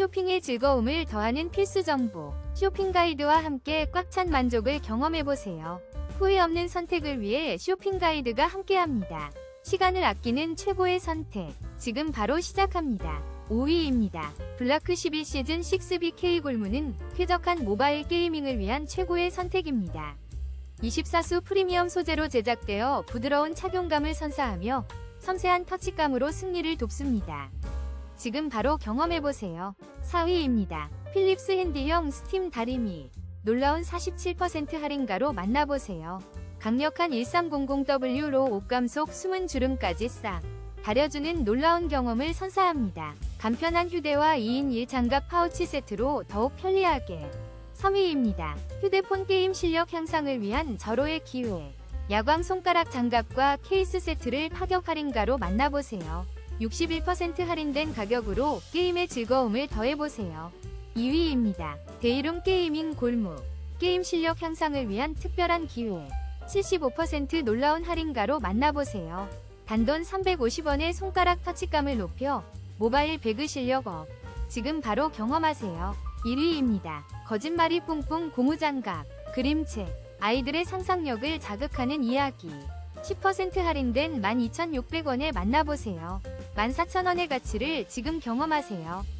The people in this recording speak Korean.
쇼핑의 즐거움을 더하는 필수 정보. 쇼핑 가이드와 함께 꽉 찬 만족을 경험해보세요. 후회 없는 선택을 위해 쇼핑 가이드가 함께합니다. 시간을 아끼는 최고의 선택. 지금 바로 시작합니다. 5위입니다. 블라크 11 시즌 6BK 골무는 쾌적한 모바일 게이밍을 위한 최고의 선택입니다. 24수 프리미엄 소재로 제작되어 부드러운 착용감을 선사하며 섬세한 터치감으로 승리를 돕습니다. 지금 바로 경험해보세요. 4위입니다. 필립스 핸디형 스팀 다리미. 놀라운 47% 할인가로 만나보세요. 강력한 1300W로 옷감 속 숨은 주름까지 싹 다려주는 놀라운 경험을 선사합니다. 간편한 휴대와 2인 1장갑 파우치 세트로 더욱 편리하게 3위입니다. 휴대폰 게임 실력 향상을 위한 절호의 기회. 야광 손가락 장갑과 케이스 세트를 파격 할인가로 만나보세요. 61% 할인된 가격으로 게임의 즐거움을 더해보세요. 2위입니다. 데이룸 게이밍 골무. 게임 실력 향상을 위한 특별한 기회. 75% 놀라운 할인가로 만나보세요. 단돈 350원의 손가락 터치감을 높여 모바일 배그 실력 업. 지금 바로 경험하세요. 1위입니다. 거짓말이 뿡뿡 고무장갑, 그림책, 아이들의 상상력을 자극하는 이야기. 10% 할인된 12,600원에 만나보세요. 14,000원의 가치를 지금 경험하세요.